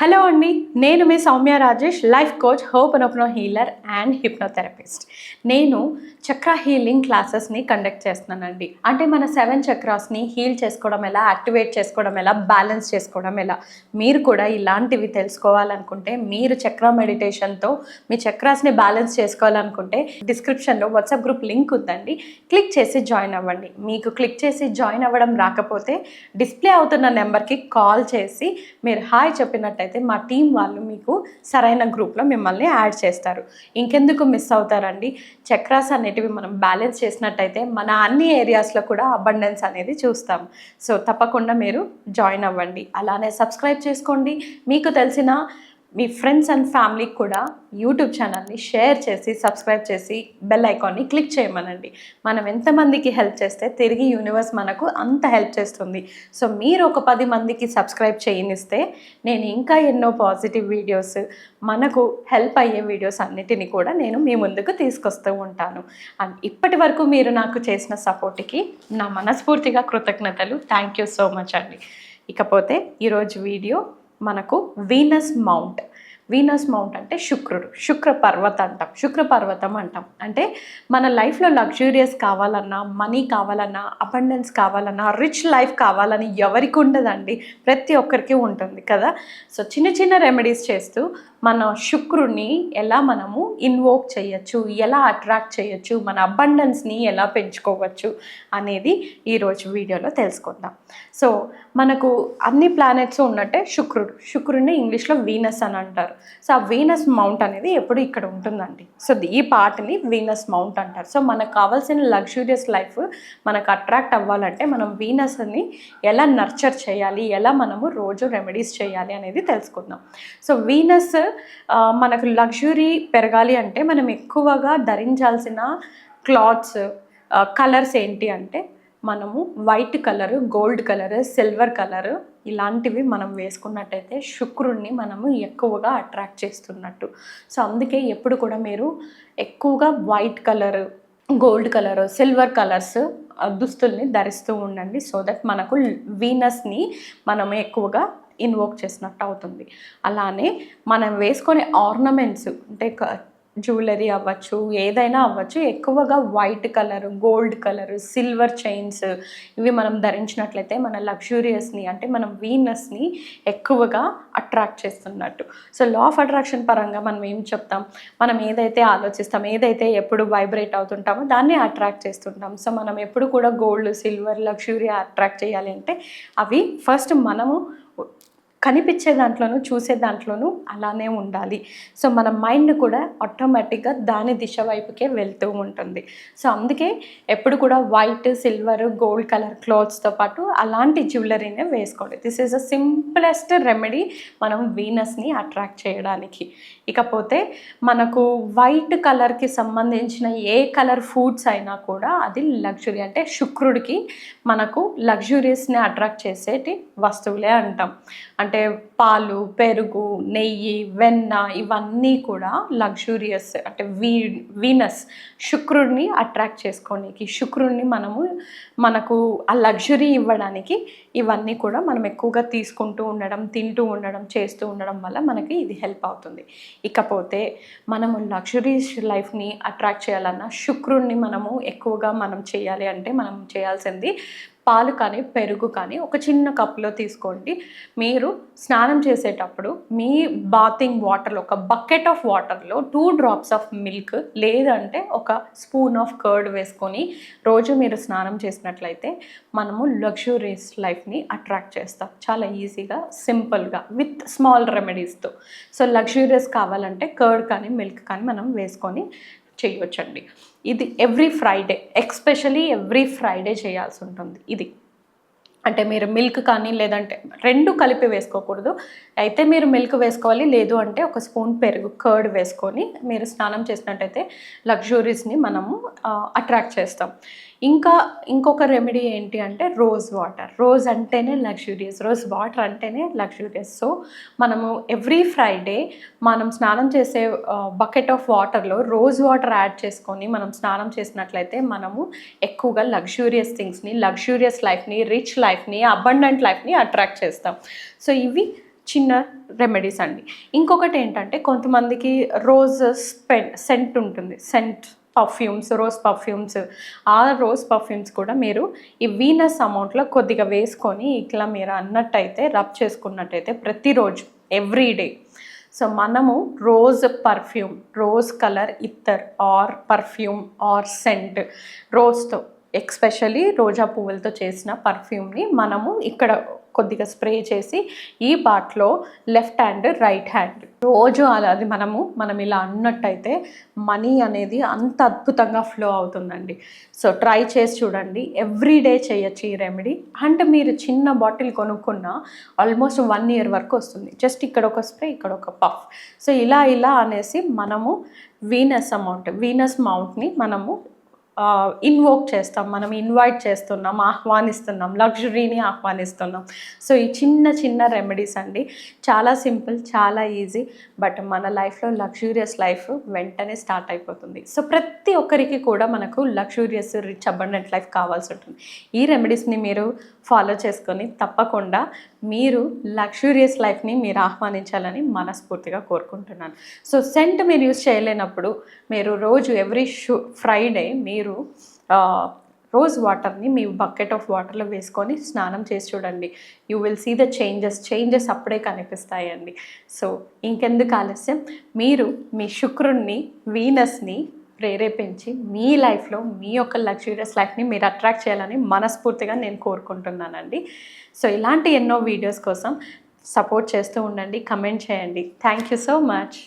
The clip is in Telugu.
హలో అండి నేను మీ Soumya Rajesh life coach hope అనోప్నో హీలర్ అండ్ హిప్నోథెరపిస్ట్. నేను చక్ర హీలింగ్ క్లాసెస్ని కండక్ట్ చేస్తున్నానండి. అంటే మన సెవెన్ చక్రాస్ని హీల్ చేసుకోవడం ఎలా యాక్టివేట్ చేసుకోవడం ఎలా బ్యాలెన్స్ చేసుకోవడం ఎలా మీరు కూడా ఇలాంటివి తెలుసుకోవాలనుకుంటే మీరు చక్ర మెడిటేషన్తో మీ చక్రాస్ని బ్యాలెన్స్ చేసుకోవాలనుకుంటే డిస్క్రిప్షన్లో వాట్సాప్ గ్రూప్ లింక్ ఉందండి. క్లిక్ చేసి జాయిన్ అవ్వండి. మీకు క్లిక్ చేసి జాయిన్ అవ్వడం రాకపోతే డిస్ప్లే అవుతున్న నెంబర్కి కాల్ చేసి మీరు హాయ్ చెప్పినట్టయితే మా టీం వాళ్ళు మీకు సరైన గ్రూప్లో మిమ్మల్ని యాడ్ చేస్తారు. ఇంకెందుకు మిస్ అవుతారండి? చక్రాస్ అనేటివి మనం బ్యాలెన్స్ చేసినట్టయితే మన అన్ని ఏరియాస్లో కూడా అబండెన్స్ అనేది చూస్తాం. సో తప్పకుండా మీరు జాయిన్ అవ్వండి. అలానే సబ్స్క్రైబ్ చేసుకోండి. మీకు తెలిసిన మీ ఫ్రెండ్స్ అండ్ ఫ్యామిలీకి కూడా యూట్యూబ్ ఛానల్ని షేర్ చేసి సబ్స్క్రైబ్ చేసి బెల్ ఐకాన్ని క్లిక్ చేయమనండి. మనం ఎంతమందికి హెల్ప్ చేస్తే తిరిగి యూనివర్స్ మనకు అంత హెల్ప్ చేస్తుంది. సో మీరు ఒక పది మందికి సబ్స్క్రైబ్ చేయనిస్తే నేను ఇంకా ఎన్నో పాజిటివ్ వీడియోస్ మనకు హెల్ప్ అయ్యే వీడియోస్ అన్నిటిని కూడా నేను మీ ముందుకు తీసుకొస్తూ ఉంటాను. అండ్ ఇప్పటి వరకు మీరు నాకు చేసిన సపోర్ట్కి నా మనస్ఫూర్తిగా కృతజ్ఞతలు. థ్యాంక్ యూ సో మచ్ అండి. ఇకపోతే ఈరోజు వీడియో మనకు వీనస్ మౌంట్ వీనస్ మౌంట్ అంటే శుక్రుడు. శుక్ర పర్వతం అంటాం. శుక్ర పర్వతం అంటాం. అంటే మన లైఫ్లో లగ్జూరియస్ కావాలన్నా మనీ కావాలన్నా అబండెన్స్ కావాలన్నా రిచ్ లైఫ్ కావాలని ఎవరికి ఉండదండి. ప్రతి ఒక్కరికి ఉంటుంది కదా. సో చిన్న చిన్న రెమెడీస్ చేస్తూ మన శుక్రుడిని ఎలా మనము ఇన్వోక్ చేయొచ్చు ఎలా అట్రాక్ట్ చేయొచ్చు మన అబండెన్స్ని ఎలా పెంచుకోవచ్చు అనేది ఈరోజు వీడియోలో తెలుసుకుందాం. సో మనకు అన్ని ప్లానెట్స్ ఉన్నట్టే శుక్రుడు. శుక్రుడిని ఇంగ్లీష్లో వీనస్ అని అంటారు. సో ఆ వీనస్ మౌంట్ అనేది ఎప్పుడు ఇక్కడ ఉంటుందండి. సో ఈ పార్ట్ని వీనస్ మౌంట్ అంటారు. సో మనకు కావాల్సిన లగ్జూరియస్ లైఫ్ మనకు అట్రాక్ట్ అవ్వాలంటే మనం వీనస్ని ఎలా నర్చర్ చేయాలి? ఎలా మనము రోజు రెమెడీస్ చేయాలి అనేది తెలుసుకుందాం. సో వీనస్ మనకు లగ్జరీ పెరగాలి అంటే మనం ఎక్కువగా ధరించాల్సిన క్లాత్స్ కలర్స్ ఏంటి అంటే మనము white colour gold colour silver colour ఇలాంటివి మనం వేసుకున్నట్టయితే శుక్రుడిని మనము ఎక్కువగా అట్రాక్ట్ చేస్తున్నట్టు. సో అందుకే ఎప్పుడు కూడా మీరు ఎక్కువగా white colour gold colour silver colours దుస్తుల్ని ధరిస్తూ ఉండండి. సో దట్ మనకు వీనస్ని మనం ఎక్కువగా ఇన్వోక్ చేసినట్టు అవుతుంది. అలానే మనం వేసుకునే ఆర్నమెంట్స్ అంటే జ్యువెలరీ అవ్వచ్చు ఏదైనా అవ్వచ్చు ఎక్కువగా white colour gold colour silver chains ఇవి మనం ధరించినట్లయితే మన లగ్జూరియస్ని అంటే మనం వీనస్ని ఎక్కువగా అట్రాక్ట్ చేస్తున్నట్టు. సో లా ఆఫ్ అట్రాక్షన్ పరంగా మనం ఏం చెప్తాం? మనం ఏదైతే ఆలోచిస్తాం ఏదైతే ఎప్పుడు వైబ్రేట్ అవుతుంటామో దాన్ని అట్రాక్ట్ చేస్తుంటాం. సో మనం ఎప్పుడు కూడా గోల్డ్ సిల్వర్ లగ్జూరీ అట్రాక్ట్ చేయాలి అంటే అవి ఫస్ట్ మనము కనిపించే దాంట్లోనూ చూసే దాంట్లోనూ అలానే ఉండాలి. సో మన మైండ్ కూడా ఆటోమేటిక్గా దాని దిశ వైపుకే వెళ్తూ ఉంటుంది. సో అందుకే ఎప్పుడు కూడా వైట్ సిల్వర్ గోల్డ్ కలర్ క్లోత్స్తో పాటు అలాంటి జ్యువెలరీనే వేసుకోండి. This is a simplest remedy మనం వీనస్ని అట్రాక్ట్ చేయడానికి. ఇకపోతే మనకు వైట్ కలర్కి సంబంధించిన ఏ కలర్ ఫుడ్స్ అయినా కూడా అది లగ్జరీ అంటే శుక్రుడికి మనకు లగ్జూరియస్ని అట్రాక్ట్ చేసేటి వస్తువులే అంటాం. అంటే అంటే పాలు పెరుగు నెయ్యి వెన్న ఇవన్నీ కూడా లగ్జూరియస్ అంటే వీ వీనస్ శుక్రుడిని అట్రాక్ట్ చేసుకోనికి శుక్రుడిని మనము మనకు ఆ లగ్జరీ ఇవ్వడానికి ఇవన్నీ కూడా మనం ఎక్కువగా తీసుకుంటూ ఉండడం తింటూ ఉండడం చేస్తూ ఉండడం వల్ల మనకి ఇది హెల్ప్ అవుతుంది. ఇకపోతే మనము లగ్జరీస్ లైఫ్ని అట్రాక్ట్ చేయాలన్నా శుక్రుడిని మనము ఎక్కువగా మనం చేయాలి అంటే మనం చేయాల్సింది పాలు కానీ పెరుగు కానీ ఒక చిన్న కప్లో తీసుకోండి. మీరు స్నానం చేసేటప్పుడు మీ బాతింగ్ వాటర్లో ఒక బకెట్ ఆఫ్ వాటర్లో టూ డ్రాప్స్ ఆఫ్ మిల్క్ లేదంటే ఒక స్పూన్ ఆఫ్ కర్డ్ వేసుకొని రోజు మీరు స్నానం చేసినట్లయితే మనము లగ్జూరియస్ లైఫ్ని అట్రాక్ట్ చేస్తాం. చాలా ఈజీగా సింపుల్గా విత్ స్మాల్ రెమెడీస్తో సో లగ్జూరియస్ కావాలంటే కర్డ్ కానీ మిల్క్ కానీ మనం వేసుకొని చేయొచ్చండి. ఇది every Friday especially every Friday చేయాల్సి ఉంటుంది. ఇది. అంటే మీరు మిల్క్ కానీ లేదంటే రెండు కలిపి వేసుకోకూడదు. అయితే మీరు మిల్క్ వేసుకోవాలి లేదు అంటే ఒక స్పూన్ పెరుగు కర్డ్ వేసుకొని మీరు స్నానం చేసినట్టయితే లగ్జూరీస్ని మనము అట్రాక్ట్ చేస్తాం. ఇంకా ఇంకొక రెమెడీ ఏంటి అంటే రోజ్ వాటర్ రోజ్ అంటేనే లగ్జూరియస్ రోజ్ వాటర్ అంటేనే లగ్జూరియస్ సో మనము ఎవ్రీ ఫ్రైడే మనం స్నానం చేసే బకెట్ ఆఫ్ వాటర్లో రోజ్ వాటర్ యాడ్ చేసుకొని మనం స్నానం చేసినట్లయితే మనము ఎక్కువగా లగ్జూరియస్ థింగ్స్ని లగ్జూరియస్ లైఫ్ని రిచ్ లైఫ్ని అబండెంట్ లైఫ్ని అట్రాక్ట్ చేస్తాం. సో ఇవి చిన్న రెమెడీస్ అండి. ఇంకొకటి ఏంటంటే కొంతమందికి రోజ్ స్పెన్ సెంట్ ఉంటుంది. సెంట్ పర్ఫ్యూమ్స్ రోజ్ పర్ఫ్యూమ్స్ ఆ రోజ్ పర్ఫ్యూమ్స్ కూడా మీరు ఈ వీనస్ అమౌంట్లో కొద్దిగా వేసుకొని ఇట్లా మీరు అన్నట్టయితే రబ్ చేసుకున్నట్టయితే ప్రతిరోజు ఎవ్రీ డే సో మనము రోజ్ పర్ఫ్యూమ్ రోజ్ కలర్ ఇత్తర్ ఆర్ పర్ఫ్యూమ్ ఆర్ సెంట్ రోజ్తో ఎక్స్పెషలీ రోజా పువ్వులతో చేసిన పర్ఫ్యూమ్ని మనము ఇక్కడ కొద్దిగా స్ప్రే చేసి ఈ పార్ట్లో లెఫ్ట్ హ్యాండ్ రైట్ హ్యాండ్. రోజు అలా అది మనము మనం ఇలా అన్నట్టయితే మనీ అనేది అంత అద్భుతంగా ఫ్లో అవుతుందండి. సో ట్రై చేసి చూడండి. ఎవ్రీ డే చేయొచ్చు ఈ రెమెడీ. అండ్ మీరు చిన్న బాటిల్ కొనుక్కున్న ఆల్మోస్ట్ వన్ ఇయర్ వరకు వస్తుంది. జస్ట్ ఇక్కడ ఒక స్ప్రే ఇక్కడ ఒక పఫ్. సో ఇలా ఇలా అనేసి మనము వీనస్ అమౌంట్ వీనస్ మౌంట్ని మనము ఇన్వోక్ చేస్తాం మనం ఇన్వైట్ చేస్తున్నాం ఆహ్వానిస్తున్నాం లగ్జరీని ఆహ్వానిస్తున్నాం. సో ఈ చిన్న చిన్న రెమెడీస్ అండి. చాలా సింపుల్ చాలా ఈజీ బట్ మన లైఫ్లో లగ్జూరియస్ లైఫ్ వెంటనే స్టార్ట్ అయిపోతుంది. సో ప్రతి ఒక్కరికి కూడా మనకు లగ్జూరియస్ రిచ్ అబండెంట్ లైఫ్ కావాల్సి ఉంటుంది. ఈ రెమెడీస్ని మీరు ఫాలో చేసుకొని తప్పకుండా మీరు లగ్జూరియస్ లైఫ్ని మీరు ఆహ్వానించాలని మనస్ఫూర్తిగా కోరుకుంటున్నాను. సో సెంట్ మీరు యూస్ చేయలేనప్పుడు మీరు రోజు ఎవ్రీ షూ ఫ్రైడే మీరు మీరు రోజ్ వాటర్ని మీ బకెట్ ఆఫ్ వాటర్లో వేసుకొని స్నానం చేసి చూడండి. You will see the changes changes అప్పుడే కనిపిస్తాయండి. సో ఇంకెందుకు ఆలస్యం? మీరు మీ శుక్రుణ్ణి వీనస్ని ప్రేరేపించి మీ లైఫ్లో మీ యొక్క లగ్జూరియస్ లైఫ్ని మీరు అట్రాక్ట్ చేయాలని మనస్ఫూర్తిగా నేను కోరుకుంటున్నానండి. సో ఇలాంటి ఎన్నో వీడియోస్ కోసం సపోర్ట్ చేస్తూ ఉండండి కమెంట్ చేయండి. Thank you so much